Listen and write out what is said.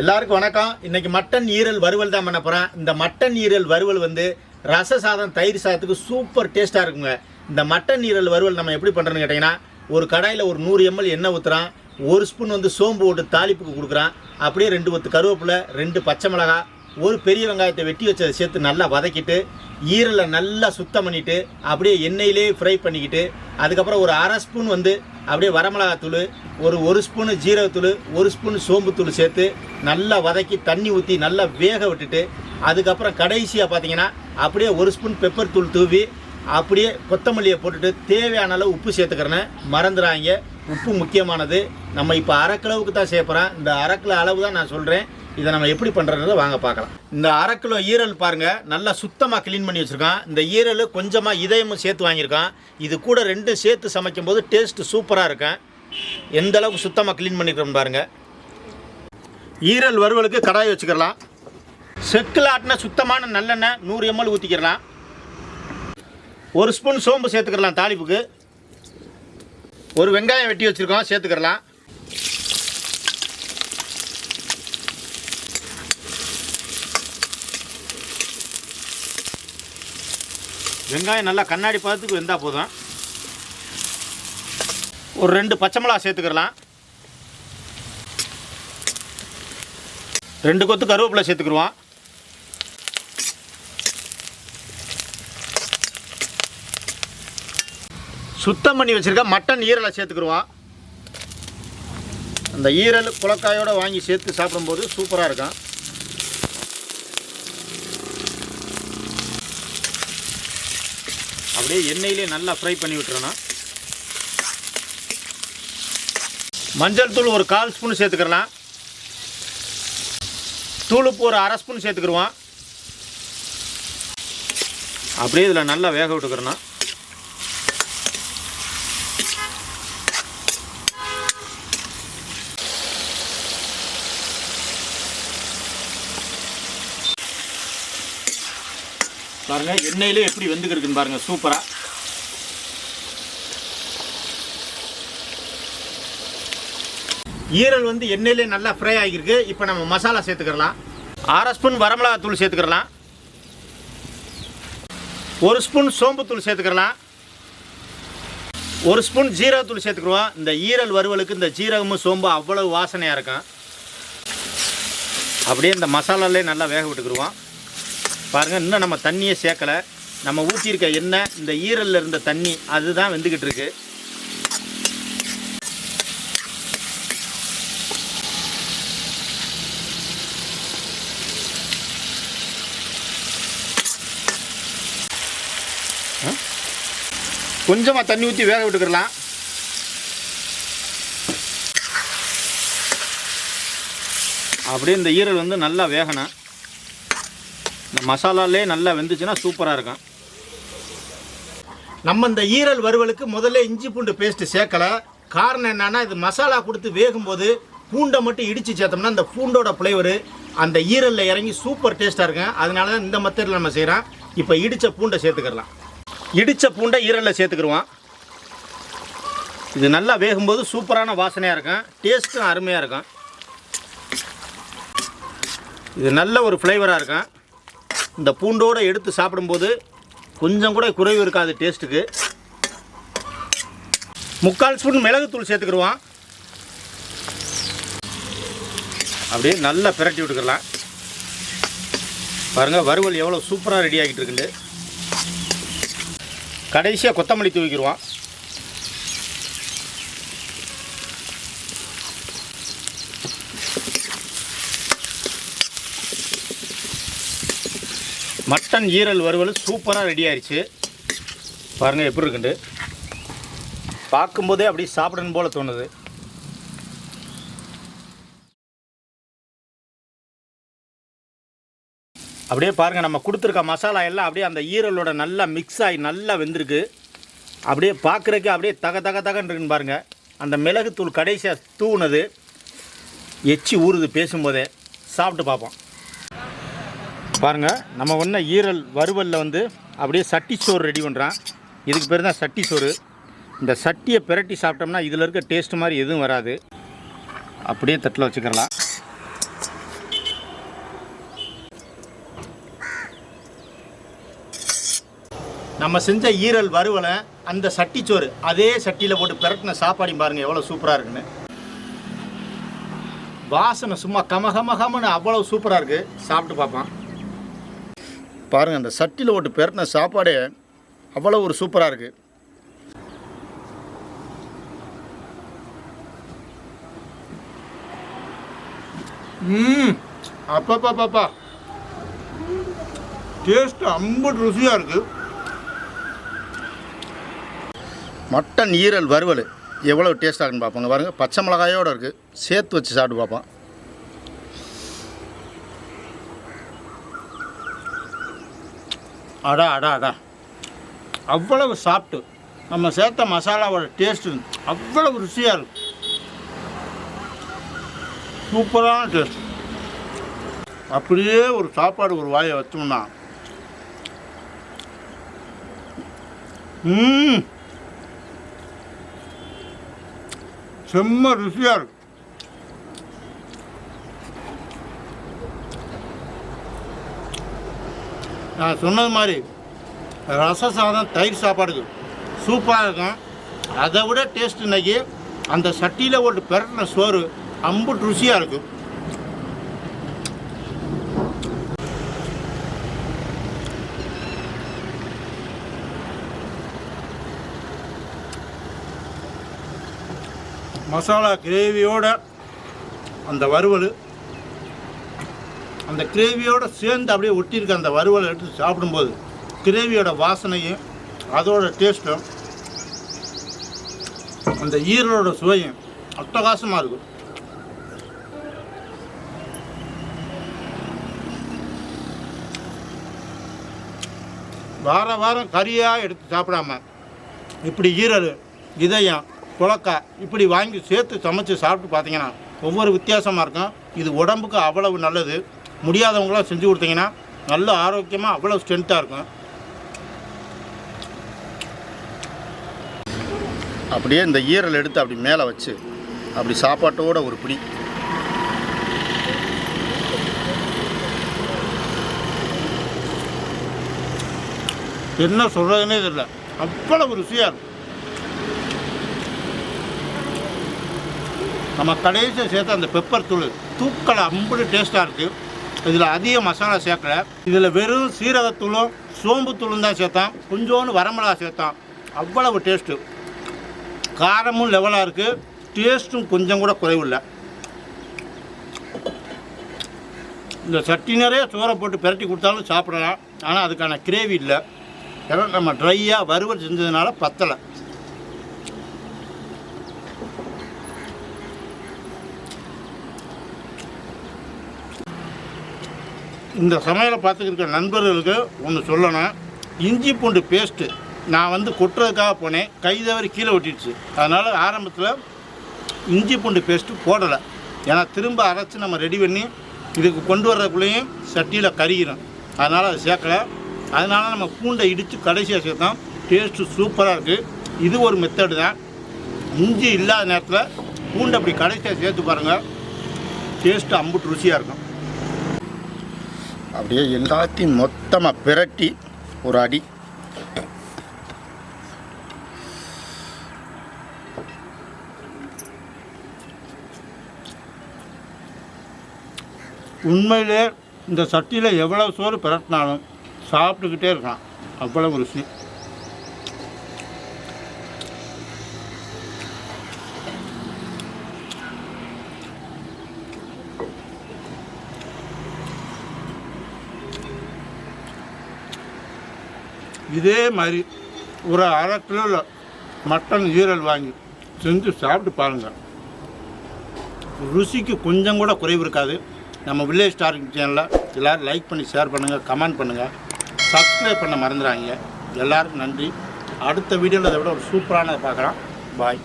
எல்லாருக்கும் வணக்கம். இன்னைக்கு மட்டன் ஈரல் வறுவல் தான் பண்ண போகிறேன் இந்த மட்டன் ஈரல் வறுவல் வந்து ரச சாதம் தயிர் சாதத்துக்கு சூப்பர் டேஸ்ட்டாக இருக்குங்க. இந்த மட்டன் ஈரல் வறுவல் நம்ம எப்படி பண்ணுறோன்னு கேட்டிங்கன்னா ஒரு கடாயில் ஒரு நூறு எம்எல் எண்ணெய் ஊற்றுறான் ஒரு ஸ்பூன் வந்து சோம்பு போட்டு தாளிப்புக்கு கொடுக்குறான். அப்படியே ரெண்டு ஒத்து கருவேப்பிலை ரெண்டு பச்சை மிளகா ஒரு பெரிய வெங்காயத்தை வெட்டி வச்சதை சேர்த்து நல்லா வதக்கிட்டு ஈரலை நல்லா சுத்தம் பண்ணிவிட்டு அப்படியே எண்ணெயிலே ஃப்ரை பண்ணிக்கிட்டு அதுக்கப்புறம் ஒரு அரை ஸ்பூன் வந்து அப்படியே வரமிளகாத்தூள் ஒரு ஒரு ஸ்பூனு ஜீரகத்தூள் ஒரு ஸ்பூன் சோம்புத்தூள் சேர்த்து நல்லா வதக்கி தண்ணி ஊற்றி நல்லா வேக விட்டுட்டு அதுக்கப்புறம் கடைசியாக பார்த்தீங்கன்னா அப்படியே ஒரு ஸ்பூன் பெப்பர் தூள் தூவி அப்படியே கொத்தமல்லியை போட்டுட்டு தேவையான அளவு உப்பு சேர்த்துக்கிறேன்னு மறந்துடாங்க உப்பு முக்கியமானது. நம்ம இப்போ அரை தான் சேர்ப்புறோம் இந்த அரை அளவு தான் நான் சொல்கிறேன் இதை நம்ம எப்படி பண்ணுறதை வாங்க பார்க்கலாம். இந்த அரை கிலோ ஈரல் பாருங்கள் நல்லா சுத்தமாக க்ளீன் பண்ணி வச்சுருக்கான். இந்த ஈரல் கொஞ்சமாக இதயமும் சேர்த்து வாங்கியிருக்கான். இது கூட ரெண்டும் சேர்த்து சமைக்கும் போது டேஸ்ட்டு சூப்பராக இருக்கும். எந்த அளவுக்கு சுத்தமாக க்ளீன் பண்ணிக்கிறோம் பாருங்கள் ஈரல் வறுவலுக்கு கடாய் வச்சுக்கலாம் செக்கில் ஆட்டின சுத்தமான நல்லெண்ணெய் நூறு எம்எல் ஊற்றிக்கிறலாம் ஒரு ஸ்பூன் சோம்பு சேர்த்துக்கிடலாம் தாளிப்புக்கு. ஒரு வெங்காயம் வெட்டி வச்சுருக்கோம் சேர்த்துக்கிறலாம். வெங்காயம் நல்லா கண்ணாடி பதத்துக்கு வெந்தால் போதும். ஒரு ரெண்டு பச்சை மிளகா சேர்த்துக்கிறலாம். ரெண்டு கொத்து கருவேப்பிலை சேர்த்துக்கிடுவோம். சுத்தம் பண்ணி வச்சுருக்க மட்டன் ஈரலை சேர்த்துக்கிடுவோம். அந்த ஈரல் குளக்காயோடு வாங்கி சேர்த்து சாப்பிடும்போது சூப்பராக இருக்கும். அப்படியே எண்ணெயிலே நல்லா ஃப்ரை பண்ணி விட்டுறணும். மஞ்சள் தூள் ஒரு கால் ஸ்பூன் சேர்த்துக்கிறலாம் தூளுப்பு ஒரு அரை ஸ்பூன் சேர்த்துக்கிடுவோம். அப்படியே இதில் நல்லா வேக விட்டுக்கிறணும். பாருங்க எண்ணெயிலே எப்படி வெந்துக்கிருக்குன்னு பாருங்க சூப்பராக ஈரல் வந்து எண்ணெயிலே நல்லா ஃப்ரை ஆகியிருக்கு. இப்போ நம்ம மசாலா சேர்த்துக்கிறலாம் அரை ஸ்பூன் வரமிளகாத்தூள் சேர்த்துக்கிறலாம் ஒரு ஸ்பூன் சோம்புத்தூள் சேர்த்துக்கிறலாம் ஒரு ஸ்பூன் ஜீரகத்தூள் சேர்த்துக்குருவோம் இந்த ஈரல் வறுவலுக்கு இந்த ஜீரகமும் சோம்பு அவ்வளவு வாசனையாக இருக்கும். அப்படியே இந்த மசாலாலே நல்லா வேக விட்டுக்குருவோம் பாருங்கள் இன்னும் நம்ம தண்ணியை சேர்க்கலை. நம்ம ஊற்றிருக்க எண்ணெய் இந்த ஈரலில் இருந்த தண்ணி அதுதான் வெந்துக்கிட்டு இருக்கு. கொஞ்சமாக தண்ணி ஊற்றி வேக விட்டுக்கிடலாம். அப்படியே இந்த ஈரல் வந்து நல்லா வேகணும். இந்த மசாலாலே நல்லா வெந்துச்சுன்னா சூப்பராக இருக்கும். நம்ம இந்த ஈரல் வறுவலுக்கு முதல்ல இஞ்சி பூண்டு பேஸ்ட்டு சேர்க்கலை. காரணம் என்னென்னா இது மசாலா கொடுத்து வேகும்போது பூண்டை மட்டும் இடித்து சேர்த்தோம்னா அந்த பூண்டோட ஃப்ளேவரு அந்த ஈரலில் இறங்கி சூப்பர் டேஸ்ட்டாக இருக்கும். அதனால தான் இந்த மெத்தடில் நம்ம செய்கிறோம் இப்போ இடித்த பூண்டை சேர்த்துக்கிறலாம். இடித்த பூண்டை ஈரலில் சேர்த்துக்கிடுவோம் இது நல்லா வேகும்போது சூப்பரான வாசனையாக இருக்கும். டேஸ்ட்டும் அருமையாக இருக்கும். இது நல்ல ஒரு ஃப்ளேவராக இருக்கும். இந்த பூண்டோடு எடுத்து சாப்பிடும்போது கொஞ்சம் கூட குறைவு இருக்காது டேஸ்ட்டுக்கு. முக்கால் ஸ்பூன் மிளகுத்தூள் சேர்த்துக்கிடுவோம். அப்படியே நல்லா பிரட்டி விட்டுக்கலாம் பாருங்கள் வறுவல் எவ்வளோ சூப்பராக ரெடி ஆகிட்டு இருக்குது கடைசியாக கொத்தமல்லி தூவிக்கிடுவோம். மட்டன் ஈரல் வறுவல் சூப்பராக ரெடி ஆயிடுச்சு பாருங்கள் எப்படி இருக்குண்டு. பார்க்கும்போதே அப்படியே சாப்பிடணும் போல் தோணுது. அப்படியே பாருங்கள் நம்ம கொடுத்துருக்க மசாலா எல்லாம் அப்படியே அந்த ஈரலோட நல்லா மிக்ஸ் ஆகி நல்லா வெந்திருக்கு. அப்படியே பார்க்குறதுக்கு அப்படியே தக தக தகன்னு இருக்குன்னு பாருங்கள் அந்த மிளகுத்தூள் கடைசியாக தூணுது எச்சி ஊறுது பேசும்போதே. சாப்பிட்டு பார்ப்போம். பாருங்கள் நம்ம ஒன்று ஈரல் வறுவலில் வந்து அப்படியே சட்டி சோறு ரெடி பண்ணுறான் இதுக்கு பேர் தான் சட்டி சோறு. இந்த சட்டியை பிரட்டி சாப்பிட்டோம்னா இதில் இருக்க டேஸ்ட் மாதிரி எதுவும் வராது. அப்படியே தட்டில் வச்சுக்கலாம் நம்ம செஞ்ச ஈரல் வறுவலை அந்த சட்டி சோறு அதே சட்டியில் போட்டு பிரட்டின சாப்பாடையும் பாருங்கள் எவ்வளோ சூப்பராக இருக்குன்னு. வாசனை சும்மா கம அவ்வளோ சூப்பராக இருக்குது சாப்பிட்டு பார்ப்பான் பாருங்கள் அந்த சட்டியில் போட்டு பிரட்டின சாப்பாடே அவ்வளோ ஒரு சூப்பராக இருக்குது ம் அப்பப்பா டேஸ்ட் அம்பது ருசியாக இருக்குது மட்டன் ஈரல் வறுவல் எவ்வளோ டேஸ்ட்டாக இருக்குன்னு பார்ப்போங்க. பாருங்கள் பச்சை மிளகாயோடு இருக்குது சேர்த்து வச்சு சாப்பிட்டு பார்ப்போம். அடா அடா அடா. அவ்வளவு சாப்பிட்டு நம்ம சேர்த்த மசாலாவோட டேஸ்ட்டு அவ்வளவு ருசியாக இருக்கும். சூப்பரான டேஸ்ட் அப்படியே ஒரு சாப்பாடு ஒரு வாயை வச்சோம்னா. ம் செம்ம ருசியாக இருக்கும். நான் சொன்னது மாதிரி ரச சாதம் தயிர் சாப்பாடுக்கு சூப்பராக இருக்கும். அதை விட டேஸ்ட் இன்றைக்கி அந்த சட்டியில் ஒரு பெரட்டின சோறு அம்புட்டு ருசியாக இருக்கும். மசாலா கிரேவியோட அந்த வறுவல் அந்த கிரேவியோட சேர்ந்து அப்படியே ஒட்டியிருக்க அந்த வறுவலை எடுத்து சாப்பிடும்போது கிரேவியோட வாசனையும் அதோட டேஸ்ட்டும் அந்த ஈரலோட சுவையும் அட்டகாசமாக இருக்கும். வார வாரம் கறியாக எடுத்து சாப்பிடாம இப்படி ஈரல் இதயம் புழக்கா இப்படி வாங்கி சேர்த்து சமைச்சு சாப்பிட்டு பார்த்தீங்கன்னா ஒவ்வொரு வித்தியாசமாக இருக்கும். இது உடம்புக்கு அவ்வளவு நல்லது. முடியாதவங்களாம் செஞ்சு கொடுத்தீங்கன்னா நல்ல ஆரோக்கியமாக அவ்வளோ ஸ்ட்ரென்த்தாக இருக்கும். அப்படியே இந்த ஈரல் எடுத்து அப்படி மேலே வச்சு அப்படி சாப்பாட்டோட ஒரு பிடி. என்ன சொல்கிறதுனே தெரியல. அவ்வளவு ருசியாக இருக்கும். நம்ம கடைசியாக சேர்த்த அந்த பெப்பர் தூள் தூக்கலை அம்புடு டேஸ்ட்டாக இருக்குது இதில் அதிக மசாலா சேர்க்கல. இதில் வெறும் சீரகத்தூளும் சோம்புத்தூளும் தான் சேர்த்தான். கொஞ்சோண்டு வரமிளகா சேர்த்தான். அவ்வளவு டேஸ்ட்டு காரமும் லெவலாக இருக்குது டேஸ்ட்டும் கொஞ்சம் கூட குறைவில்லை இந்த சட்டி நிறைய சோறை போட்டு பிரட்டி கொடுத்தாலும் சாப்பிடலாம். ஆனால் அதுக்கான கிரேவி இல்லை. ஏன்னா நம்ம ட்ரையாக வறுவல் செஞ்சதுனால பத்தலை. இந்த சமையலை பார்த்துக்கிற நண்பர்களுக்கு ஒன்று சொல்லணும். இஞ்சி பூண்டு பேஸ்ட்டு நான் வந்து கொட்டுறதுக்காக போனேன். கை தவறி கீழே ஒட்டிடுச்சு. அதனால் ஆரம்பத்தில் இஞ்சி பூண்டு பேஸ்ட்டு போடலை. ஏன்னா திரும்ப அரைச்சி நம்ம ரெடி பண்ணி இதுக்கு கொண்டு வர்றதுக்குள்ளேயும் சட்டியில் கருகிரும். அதனால் அதை சேர்க்கல. அதனால் நம்ம பூண்டை இடித்து கடைசியாக சேர்த்தோம். டேஸ்ட்டு சூப்பராக இருக்குது இது ஒரு மெத்தடு தான். இஞ்சி இல்லாத நேரத்தில் பூண்டை அப்படி கடைசியாக சேர்த்து பாருங்கள் டேஸ்ட்டு அம்புட்டு ருசியாக இருக்கும். அப்படியே எல்லாத்தையும் மொத்தமாக பிரட்டி ஒரு அடி. உண்மையிலே இந்த சட்டியில் எவ்வளோ சோறு பிரட்டினாலும் சாப்பிட்டுக்கிட்டே இருக்கலாம். அவ்வளவு ருசி. இதே மாதிரி ஒரு அரை கிலோவில் மட்டன் ஈரல் வாங்கி செஞ்சு சாப்பிட்டு பாருங்கள் ருசிக்கு கொஞ்சம் கூட குறைவு இருக்காது. நம்ம வில்லேஜ் ஸ்டார் சேனலில் எல்லோரும் லைக் பண்ணி ஷேர் பண்ணுங்கள் கமெண்ட் பண்ணுங்கள் சப்ஸ்கிரைப் பண்ண மறந்துடாங்க எல்லாருக்கும் நன்றி. அடுத்த வீடியோவில் அதை விட ஒரு சூப்பரானதை பார்க்கலாம். பாய்